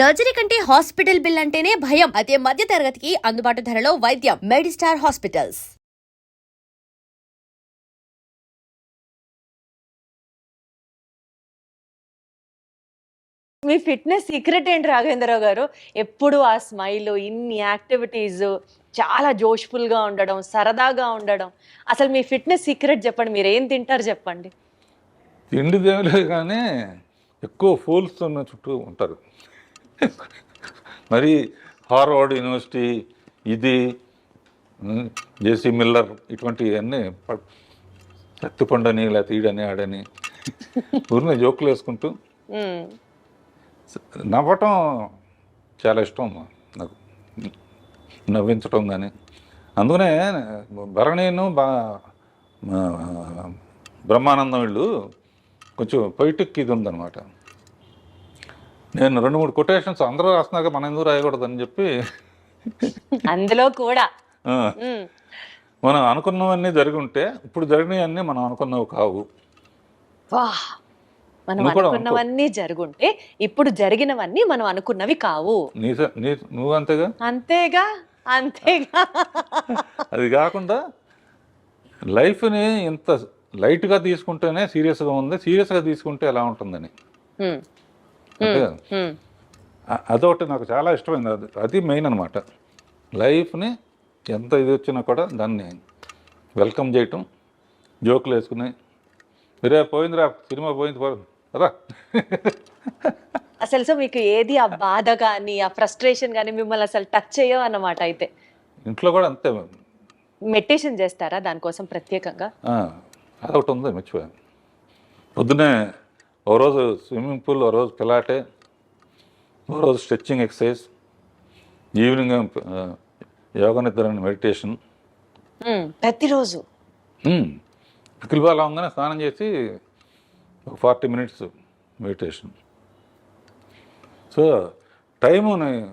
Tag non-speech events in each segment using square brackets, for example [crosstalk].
Surgery కంటే hospital bill అంటేనే భయం. అదే మధ్య తరగతికి అందుబాటు ధరలో వైద్యం. Medistar hospitals. మీ ఫిట్నెస్ సీక్రెట్ ఏంటి రాఘవేంద్రరావు గారు? ఎప్పుడు ఆ స్మైల్ ఇన్ని యాక్టివిటీస్ చాలా జోష్ఫుల్గా ఉండడం సరదాగా ఉండడం. అసలు మీ ఫిట్నెస్ సీక్రెట్ చెప్పండి. మీరు ఏం తింటారు చెప్పండి. తిండి దేవులే కానీ ఎక్కువ ఫూల్స్ ఉన్న చుట్టూ ఉంటారు. [laughs] మరి హార్వర్డ్ యూనివర్సిటీ ఇది జేసీ మిల్లర్ ఇటువంటివన్నీ ప- శక్తి పండని లేకపోతే ఈడని ఆడని [laughs] ఊరిని జోకులు వేసుకుంటూ. నవ్వటం చాలా ఇష్టం నాకు. నవ్వించటం కానీ అందుకనే భరణీను బా బ్రహ్మానందం వీళ్ళు కొంచెం పొయిటిక్ ఇది ఉందన్నమాట. నేను రెండు మూడు కొటేషన్స్ అందరూ రాస్తున్నాక మనం ఎందుకు రాయకూడదని చెప్పి. అందులో కూడా. మనం అనుకున్నవన్నీ జరిగి ఉంటే ఇప్పుడు జరిగినవన్నీ మనం అనుకున్నవి కావు. వా. మనం. అనుకున్నవన్నీ జరుగుంటే ఇప్పుడు జరిగినవన్నీ మనం అనుకున్నవి కావు. నువ్వు అంతేగా? అంతేగా? అంతేగా? అది కాకుండా లైఫ్ని ఇంత లైట్గా తీసుకుంటేనే సీరియస్గా ఉంది సీరియస్గా తీసుకుంటే ఎలా ఉంటుందని. మ్మ్. అంతే కదా? మ్మ్. అ- అదొకటి నాకు చాలా ఇష్టమైంది అది అది మెయిన్ అనమాట లైఫ్ని ఎంత ఇది వచ్చినా కూడా దాన్ని వెల్కమ్ చేయటం జోకులు వేసుకుని రే పోయిందిరా సినిమా పోయింది రా అసలు సో మీకు ఏది ఆ బాధ కానీ ఆ ఫ్రస్ట్రేషన్ కానీ మిమ్మల్ని అసలు టచ్ చేయవు అన్నమాట అయితే ఇంట్లో కూడా అంతే మెడిటేషన్ చేస్తారా దానికోసం ప్రత్యేకంగా అదొకటి ఉంది మర్చిపోయాను పొద్దునే ఓ రోజు స్విమ్మింగ్ పూల్ ఓ రోజు పిలాటే ఓ రోజు స్ట్రెచ్చింగ్ ఎక్సర్సైజ్ ఈవినింగ్ యోగా నిద్ర మెడిటేషన్. ప్రతిరోజు? పికిల్ బాల్ అవగానే స్నానం చేసి ఒక ఫార్టీ మినిట్స్ మెడిటేషన్. సో టైముని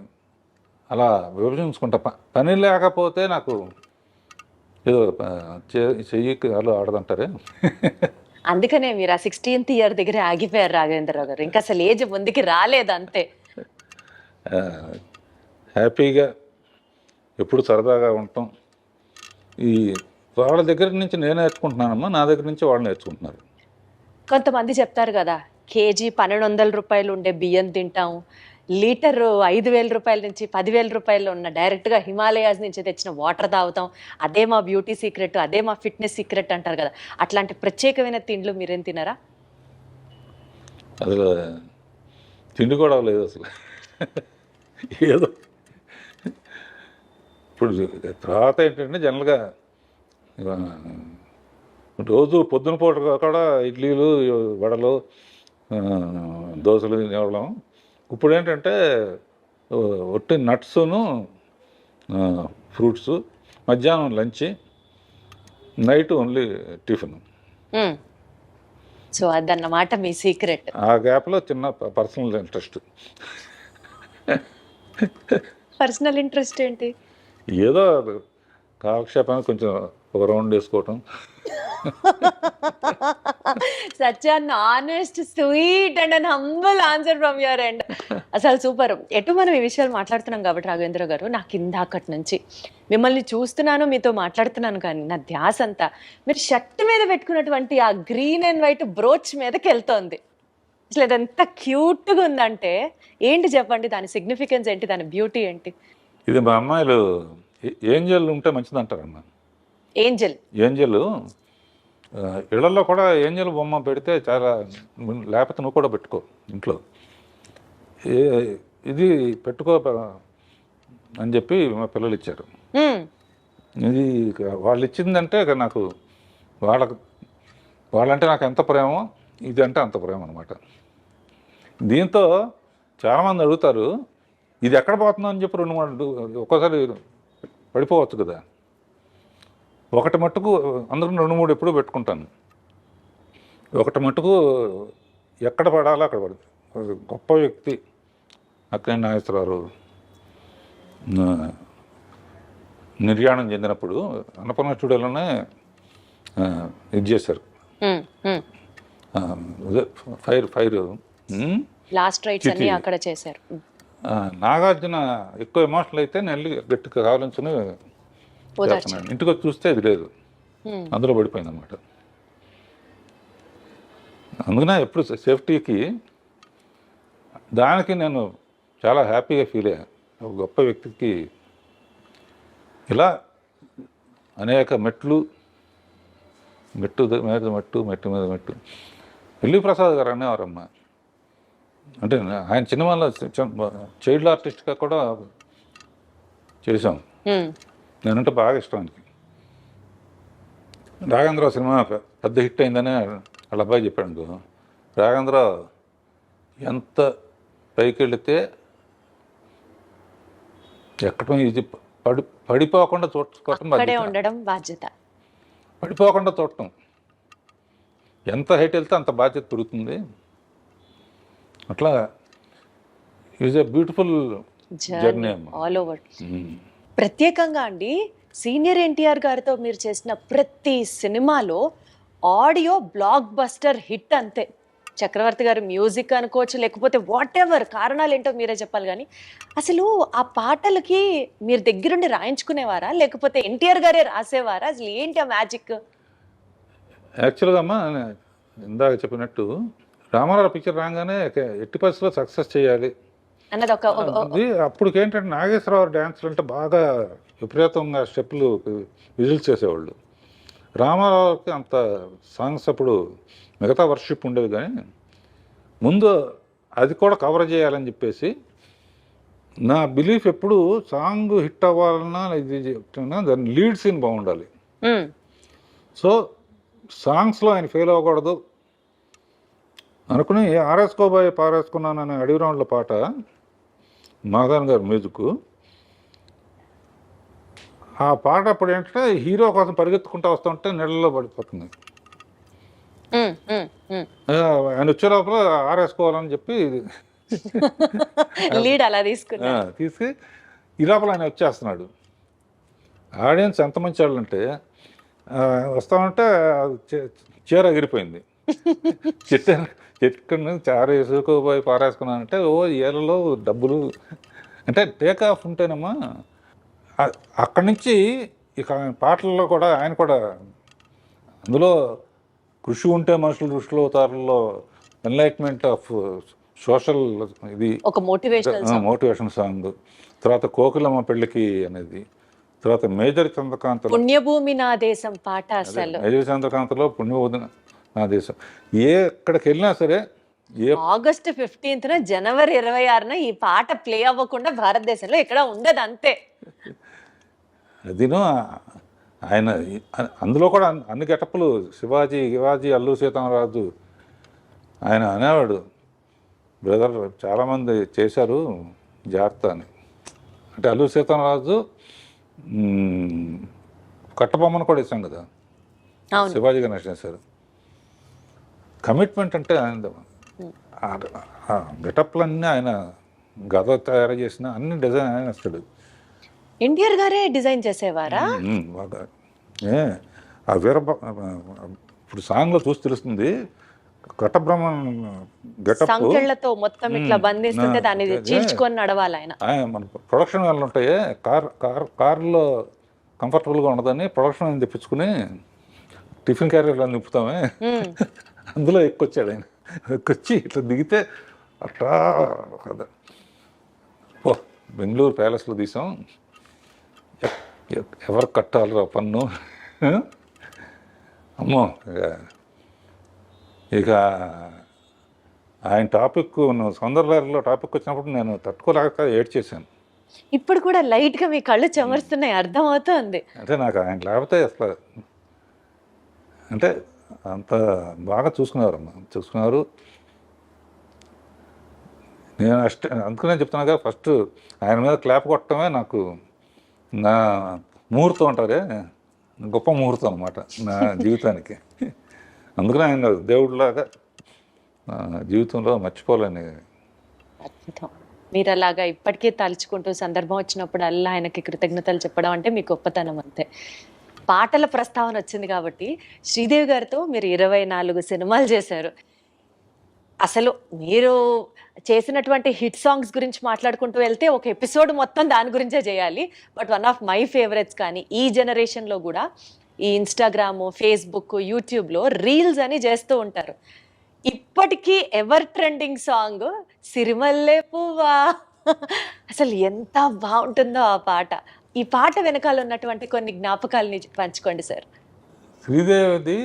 అలా విభజించుకుంటా. పని లేకపోతే నాకు ఏదో చెయ్యి అలా ఆడదంటారే? అందుకనే మీరు ఆ సిక్స్టీన్త్ ఇయర్ దగ్గర ఆగిపోయారు రాఘవేంద్రరావు గారు. ఇంకా అసలు ఏజ్ ముందుకి రాలేదు అంతే హ్యాపీగా ఎప్పుడు సరదాగా ఉండటం. ఈ వాళ్ళ దగ్గర నుంచి నేను నేర్చుకుంటున్నానమ్మా నా దగ్గర నుంచి వాళ్ళు నేర్చుకుంటున్నారు. కొంతమంది చెప్తారు కదా కేజీ పన్నెండు వందల రూపాయలు ఉండే బియ్యం తింటాం లీటర్ ఐదు వేల రూపాయల నుంచి పదివేల రూపాయలు ఉన్న డైరెక్ట్గా హిమాలయాస్ నుంచి తెచ్చిన వాటర్ తాగుతాం. అదే మా బ్యూటీ సీక్రెట్ అదే మా ఫిట్నెస్ సీక్రెట్ అంటారు కదా. అట్లాంటి ప్రత్యేకమైన తిండ్లు మీరేం తినరా? అసలు తిండి కూడా లేదు అసలు. ఏదో ఇప్పుడు తర్వాత ఏంటంటే జనరల్గా రోజు పొద్దున పూట కూడా ఇడ్లీలు వడలు దోశలు తినేవాళ్ళం. ఇప్పుడు ఏంటంటే ఒట్టి నట్స్ను ఫ్రూట్స్ మధ్యాహ్నం lunch night only tiffin. So అదన్నమాట మీ సీక్రెట్. ఆ గ్యాప్లో చిన్న పర్సనల్ ఇంట్రెస్ట్. పర్సనల్ ఇంట్రెస్ట్ ఏంటి? ఏదో కాలక్షేపానికి కొంచెం ఒక రౌండ్ వేసుకోవటం. Such an honest sweet and an humble answer from your end అసలు సూపర్ ఎటు మనం ఈ విషయాలు మాట్లాడుతున్నాం కాబట్టి రాఘవేంద్ర గారు? నాకు ఇందాకటి నుంచి. మిమ్మల్ని చూస్తున్నాను మీతో మాట్లాడుతున్నాను కానీ నా ధ్యాస అంతా మీరు షర్ట్ మీద పెట్టుకున్నటువంటి ఆ గ్రీన్ అండ్ వైట్ బ్రోచ్ మీదకి వెళ్తోంది. అసలు అది ఎంత క్యూట్గా ఉందంటే ఏంటి చెప్పండి? దాని సిగ్నిఫికెన్స్ ఏంటి? దాని బ్యూటీ ఏంటి? ఇది మా అమ్మాయిలు ఏంజల్ ఉంటే మంచిది అంటారమ్మా ఏంజల్ ఏంజల్ ఇళ్ళలో కూడా ఏంజల్ బొమ్మ పెడితే చాలా లేకపోతే నువ్వు కూడా పెట్టుకో ఇంట్లో. ఏ ఇది పెట్టుకో అని చెప్పి మా పిల్లలు ఇచ్చారు. ఇది వాళ్ళు ఇచ్చిందంటే నాకు వాళ్ళకు వాళ్ళంటే నాకు ఎంత ప్రేమో ఇది అంటే అంత ప్రేమ అనమాట దీంతో చాలామంది అడుగుతారు ఇది ఎక్కడ పోతుందో అని చెప్పి రెండు మూడు ఒక్కోసారి పడిపోవచ్చు కదా. ఒకటి మట్టుకు అందరూ రెండు మూడు ఎప్పుడు పెట్టుకుంటాను. ఒకటి మట్టుకు ఎక్కడ పడాలో అక్కడ పడుతుంది గొప్ప వ్యక్తి అక్కినే నాగేశ్వరరావు నిర్యాణం చెందినప్పుడు అన్నపూర్ణ స్టూడియోలోనే ఇది చేశారు. ఫైర్ ఫైర్ లాస్ట్ రైట్స్ అన్ని. అక్కడ చేశారు. నాగార్జున ఎక్కువ ఎమోషనల్ అయితే నేను వెళ్ళి గట్టిగా కావాలని చేస్తున్నాను ఇంటికి వచ్చి చూస్తే ఇది లేదు. అందులో పడిపోయింది అనమాట అందుకనే ఎప్పుడు సేఫ్టీకి దానికి నేను చాలా హ్యాపీగా ఫీల్ అయ్యాను ఒక గొప్ప వ్యక్తికి ఇలా అనేక మెట్లు మెట్టు మీద మెట్టు మెట్టు మీద మెట్టు. ఎల్లి ప్రసాద్ గారు అనేవారమ్మ. అంటే ఆయన సినిమాలో చైల్డ్ ఆర్టిస్ట్గా కూడా చేశాం. నేనంటే బాగా ఇష్టం ఆయనకి రాఘేంద్ర సినిమా పెద్ద హిట్ అయిందని వాళ్ళ అబ్బాయి చెప్పాడు అనుకో. రాఘేంద్ర ఎంత పైకి వెళితే ఎక్కడం ఇది పడి పడిపోకుండా చూడటం. ఉండడం బాధ్యత. పడిపోకుండా చూడటం ఎంత హైట్ వెళ్తే అంత బాధ్యత పెరుగుతుంది. అట్లా is a beautiful journey all over. ప్రత్యేకంగా అండి సీనియర్ ఎన్టీఆర్ గారితో మీరు చేసిన ప్రతి సినిమాలో ఆడియో బ్లాక్ బస్టర్ హిట్ అంతే. చక్రవర్తి గారు మ్యూజిక్ అనుకోవచ్చు లేకపోతే వాట్ ఎవర్ కారణాలు ఏంటో మీరే చెప్పాలి కానీ అసలు ఆ పాటలకి మీరు దగ్గరుండి రాయించుకునేవారా? లేకపోతే ఎన్టీఆర్ గారే రాసేవారా? అసలు ఏంటి ఆ మ్యాజిక్? యాక్చువల్గా అమ్మా ఇందాక చెప్పినట్టు రామారావు పిక్చర్ రాగానే ఎట్టి పరిస్థితుల్లో సక్సెస్ చేయాలి. అన్నది ఒక అప్పుడు ఏంటంటే నాగేశ్వరరావు డ్యాన్స్లు అంటే బాగా విపరీతంగా స్టెప్పులు విజిల్స్ చేసేవాళ్ళు. రామారావుకి అంత సాంగ్స్ అప్పుడు మిగతా వర్షిప్ ఉండేది కానీ ముందు అది కూడా కవర్ చేయాలని చెప్పేసి నా బిలీఫ్ ఎప్పుడు సాంగ్ హిట్ అవ్వాలన్నా ఇది చెప్తున్నా దాని లీడ్ సీన్ బాగుండాలి. సో సాంగ్స్లో ఆయన ఫెయిల్ అవ్వకూడదు. అనుకుని ఆరేసుకోబోయే పారేసుకున్నాను అనే అడవి రౌండ్ల పాట మాధవన్ గారి మ్యూజిక్ ఆ పాట అప్పుడు ఏంటంటే హీరో కోసం పరిగెత్తుకుంటూ వస్తుంటే నీళ్ళలో పడిపోతుంది. ఆయన వచ్చే లోపల ఆరేసుకోవాలని చెప్పి [laughs] లీడ్ అలా తీసుకున్నా. ఆ, తీసి ఈ లోపల ఆయన వచ్చేస్తున్నాడు. ఆడియన్స్ ఎంత మంచి వాళ్ళు అంటే ఆ, వస్తామంటే చీర ఎగిరిపోయింది. చెట్టు చెట్టు నుంచి చార వేసుకోపోయి పారేసుకున్నానంటే ఓ ఏళ్ళలో డబ్బులు. అంటే టేక్ ఆఫ్ ఉంటేనమ్మా అక్కడి నుంచి ఇక పాటల్లో కూడా ఆయన కూడా అందులో కృషి ఉంటే మనుషులు ఋషులు అవుతారులో ఎన్లైట్మెంట్ ఆఫ్ సోషల్ ఇది. ఒక మోటివేషనల్ మోటివేషన్ సాంగ్ తర్వాత కోకిలమ్మ పెళ్ళికి అనేది తర్వాత మేజర్ చంద్రకాంత్ పుణ్యభూమి నా దేశం పాట అసలు. మేజర్ చంద్రకాంత్లో పుణ్యవోదన నా దేశం. ఏ ఎక్కడికి వెళ్ళినా సరే ఏ ఆగస్ట్ ఫిఫ్టీన్త్ జనవరి ఇరవై ఆరున ఈ పాట ప్లే అవ్వకుండా భారతదేశంలో ఎక్కడ ఉండదు అంతే అదిను ఆయన అందులో కూడా అన్ని- గెటప్పులు శివాజీ శివాజీ అల్లు సీతారామరాజు ఆయన అనేవాడు. బ్రదర్ చాలామంది చేశారు జాగ్రత్త అని. అంటే అల్లు సీతారామరాజు మ్, కట్టబొమ్మను కూడా ఇచ్చాం కదా. శివాజీ గణేష్ చేశారు కమిట్మెంట్ అంటే ఆయన గెటప్లన్నీ ఆయన గద తయారు చేసిన అన్ని డిజైన్ ఆయన వస్తాడు ఎన్టీఆర్ గారే డిజైన్ చేసేవారా ఏ ఆ వీర ఇప్పుడు సాంగ్లో చూసి తెలుస్తుంది గెటప్ మొత్తం ఇట్లా. బంధిస్తుంటే దాన్ని. చీల్చుకొని నడవాలి ఆయన మన ప్రొడక్షన్ వాళ్ళు ఉంటాయి కార్ కార్ కార్లో కంఫర్టబుల్గా ఉండదని ప్రొడక్షన్ తెప్పించుకుని టిఫిన్ క్యారియర్లో నింపుతామే. అందులో ఎక్కొచ్చాడు ఆయన. ఎక్కొచ్చి ఇట్లా దిగితే అట్లా ఓ బెంగళూరు ప్యాలెస్లో తీసాం. ఎవరు కట్టాలిరా పన్ను? అమ్మో ఇక- ఇక ఆయన టాపిక్ సౌందర్యాలలో టాపిక్ వచ్చినప్పుడు నేను తట్టుకోలేక ఏడ్ చేశాను. ఇప్పుడు కూడా లైట్గా మీ కళ్ళు చెమరుస్తున్నాయి అర్థం అవుతుంది అంటే నాకు ఆయన లేకపోతే అసలు అంటే అంతా బాగా చూసుకున్నారు అమ్మ. చూసుకున్నారు. నేను అష్ట అందుకనే చెప్తున్నాగా ఫస్ట్ ఆయన మీద క్లాప్ కొట్టడమే నాకు నా ముహూర్తం అంటారే గొప్ప ముహూర్తం అనమాట నా జీవితానికి. అందుకనే ఆయన దేవుడిలాగా జీవితంలో మర్చిపోలేని అద్భుతం. మీరు అలాగా ఇప్పటికే తలుచుకుంటూ సందర్భం వచ్చినప్పుడు అల్లా ఆయనకి కృతజ్ఞతలు చెప్పడం అంటే మీ గొప్పతనం అంతే. పాటల ప్రస్తావన వచ్చింది కాబట్టి శ్రీదేవి గారితో మీరు ఇరవై నాలుగు సినిమాలు చేశారు. అసలు మీరు చేసినటువంటి హిట్ సాంగ్స్ గురించి మాట్లాడుకుంటూ వెళ్తే ఒక ఎపిసోడ్ మొత్తం దాని గురించే చేయాలి. But one of my favourites కానీ ఈ జనరేషన్లో కూడా ఈ ఇన్స్టాగ్రాము ఫేస్బుక్ యూట్యూబ్లో రీల్స్ అని చేస్తూ ఉంటారు. ఇప్పటికీ ఎవర్ ట్రెండింగ్ సాంగ్ సిరిమల్లే పువ్వా? అసలు ఎంత బాగుంటుందో ఆ పాట. ఈ పాట వెనకాల ఉన్నటువంటి కొన్ని జ్ఞాపకాలని పంచుకోండి సార్. శ్రీదేవిది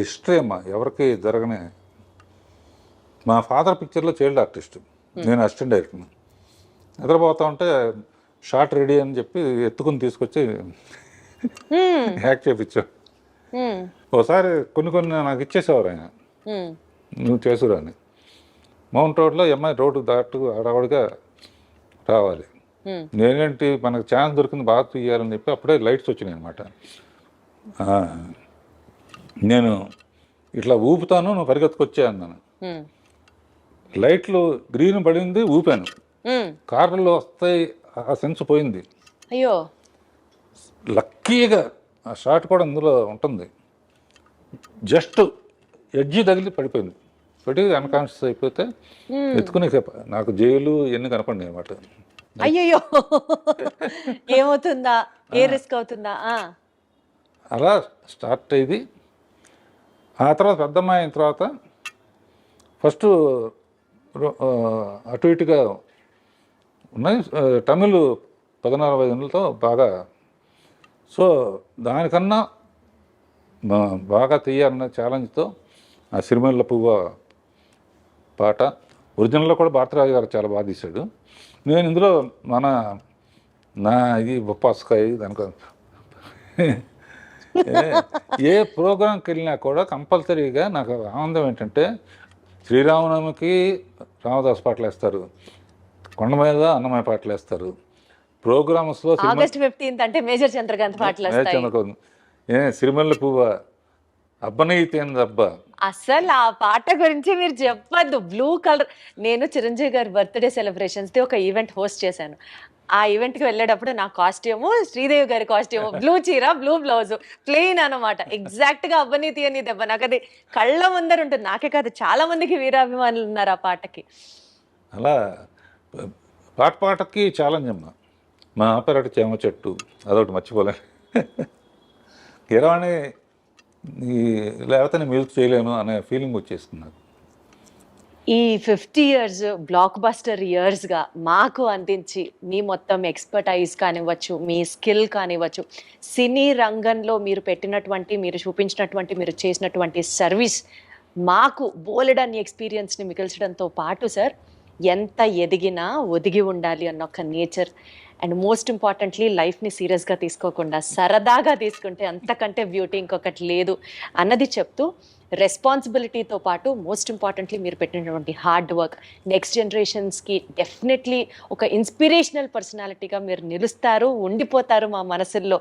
హిస్టరీ అమ్మా ఎవరికి జరగని. మా ఫాదర్ పిక్చర్లో చైల్డ్ ఆర్టిస్ట్. నేను అసిస్టెంట్ డైరెక్టర్. నిద్రపోతా ఉంటే షార్ట్ రెడీ అని చెప్పి ఎత్తుకుని తీసుకొచ్చి [laughs] యాక్ట్ చేయించాడు హ్మ్, ఒకసారి కొన్ని కొన్ని నాకు ఇచ్చేసేవారు ఆయన. నువ్వు చేసురా అని మౌంట్ రోడ్లో అమ్మాయి రోడ్డు దాటు అడవడిగా రావాలి. నేనేంటి మనకు ఛాన్స్ దొరికింది బాగా తీయాలని చెప్పి అప్పుడే లైట్స్ వచ్చినాయి అనమాట నేను ఇట్లా ఊపుతాను నువ్వు పరిగెత్తుకొచ్చే అన్నాను. లైట్లు గ్రీన్ పడింది ఊపాను. కార్లు వస్తాయి ఆ సెన్స్ పోయింది. అయ్యో. లక్కీగా ఆ షాట్ కూడా అందులో ఉంటుంది. జస్ట్ ఎడ్జి తగిలి పడిపోయింది. పడి అన్కాన్షియస్ అయిపోతే ఎత్తుకుని నాకు జైలు ఇవన్నీ కనపడినాయి అనమాట అయ్యయ్యో ఏమవుతుందా ఏ రిస్క్ అవుతుందా అలా స్టార్ట్ అయ్యింది ఆ తర్వాత పెద్దమ్మాయి అయిన తర్వాత ఫస్ట్ అటు ఇటుగా ఉన్నాయి. తమిళ్ పద్నాలుగు ఐదులతో బాగా. సో దానికన్నా బాగా తీయాలన్న ఛాలెంజ్తో ఆ సిరిమల్ల పువ్వ పాట ఒరిజినల్లో కూడా భారతరాజు గారు చాలా బాగా తీశాడు. నేను ఇందులో మన నా ఇది బొప్పాస్కాయ దానికో ఏ- ప్రోగ్రాంకి వెళ్ళినా కూడా కంపల్సరీగా నాకు ఆనందం ఏంటంటే శ్రీరామనవమికి రామదాస్ పాటలు వేస్తారు. కొండ మీద అన్నమయ్య పాటలు వేస్తారు. ప్రోగ్రామ్స్లో ఆగస్ట్ ఫిఫ్టీన్త్ అంటే మేజర్ చంద్రకాంత్ పాటలు వస్తాయి. ఏ సిరిమల్ల పువ్వ అసలు ఆ పాట గురించి మీరు చెప్పద్దు. బ్లూ కలర్ నేను చిరంజీవి గారి బర్త్డే సెలబ్రేషన్స్ది ఒక ఈవెంట్ హోస్ట్ చేశాను. ఆ ఈవెంట్కి వెళ్ళేటప్పుడు నా కాస్ట్యూము శ్రీదేవి గారి కాస్ట్యూము బ్లూ చీర బ్లూ బ్లౌజ్ ప్లెయిన్ అనమాట ఎగ్జాక్ట్గా అవ్వనీతి అని దెబ్బ. నాకు అది కళ్ళ ముందర ఉంటుంది. నాకే కాదు చాలా మందికి వీరాభిమానులు ఉన్నారు ఆ పాటకి. అలా పాట పాటకి ఛాలెంజ్ అమ్మా. మా ఆపరేట చేమ చెట్టు అదొకటి మర్చిపోలే [laughs] కిరవాణి లేకపోతే నేను మ్యూజిక్ చేయలేను అనే ఫీలింగ్ వచ్చేస్తుంది నాకు. ఈ ఫిఫ్టీ ఇయర్స్ బ్లాక్ బస్టర్ ఇయర్స్గా మాకు అందించి మీ మొత్తం ఎక్స్పర్టైజ్ కానివ్వచ్చు మీ స్కిల్ కానివ్వచ్చు సినీ రంగంలో మీరు పెట్టినటువంటి మీరు చూపించినటువంటి మీరు చేసినటువంటి సర్వీస్ మాకు బోలెడని ఎక్స్పీరియన్స్ని మిగిల్చడంతో పాటు సార్ ఎంత ఎదిగినా ఒదిగి ఉండాలి అన్న ఒక నేచర్. అండ్ మోస్ట్ ఇంపార్టెంట్లీ లైఫ్ని సీరియస్గా తీసుకోకుండా సరదాగా తీసుకుంటే అంతకంటే బ్యూటీ ఇంకొకటి లేదు అన్నది చెప్తూ రెస్పాన్సిబిలిటీతో పాటు మోస్ట్ ఇంపార్టెంట్లీ మీరు పెట్టినటువంటి హార్డ్ వర్క్ నెక్స్ట్ జనరేషన్స్కి డెఫినెట్లీ ఒక ఇన్స్పిరేషనల్ పర్సనాలిటీగా మీరు నిలుస్తారు ఉండిపోతారు మా మనసుల్లో.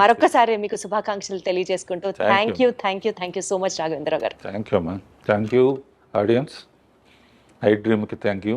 మరొకసారి మీకు శుభాకాంక్షలు తెలియజేసుకుంటూ. Thank you thank you thank you so much Raghavendra గారు. థ్యాంక్ యూ అమ్మా. Thank you audience I డ్రీమ్కి thank you